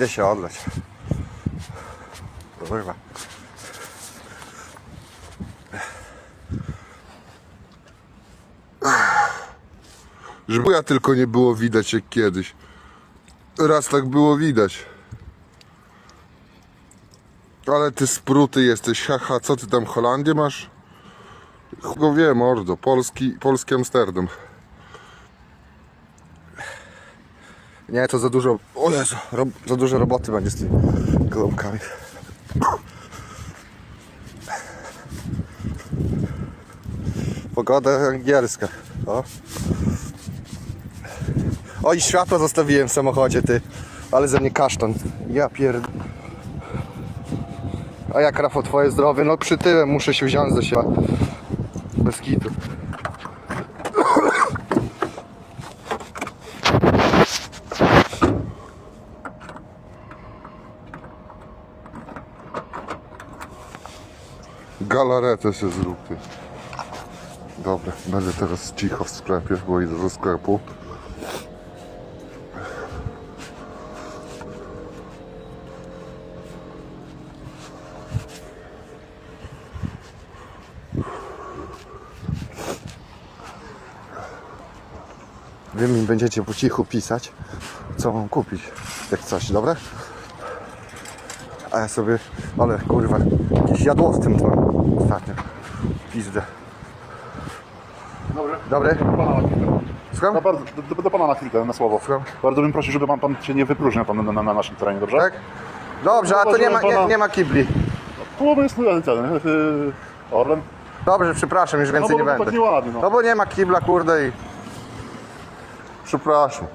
Idę się odleć. Kurwa. Ja tylko nie było widać jak kiedyś. Raz tak było widać. Ale ty spruty jesteś, haha, co ty tam Holandię masz? Go wiem, mordo, polski, polski Amsterdam. Nie, to za dużo. O Jezu, ro, za dużo roboty będzie z tymi gołąbkami. Pogoda angielska. O. o i światło zostawiłem w samochodzie, ty. Ale ze mnie kasztan. Ja pierd... A jak Rafał, twoje zdrowie? No przytyłem, muszę się wziąć do siebie. Bez kitu. Galaretę się zrób ty. Dobra, będę teraz cicho w sklepie, bo idę do sklepu. Wy mi będziecie po cichu pisać, co mam kupić, jak coś, dobre? A ja sobie, ale kurwa, jakiś jadłostym to mam ostatnio. Pizdę. Dobry. Dobry? Do pana na chwilkę. Słucham? No, bardzo, do, do pana na chwilkę, na słowo. Słucham? Bardzo bym prosił, żeby pan, pan się nie wypróżniał pan na, na, na naszym terenie, dobrze? Tak? Dobrze, a to nie ma, nie, nie ma kibli. Połowa jest ten, ten yy, Orlen. Dobrze, przepraszam, już więcej bo- nie bo tak będę. nieładnie, no. no bo nie ma kibla, kurde i... Przepraszam.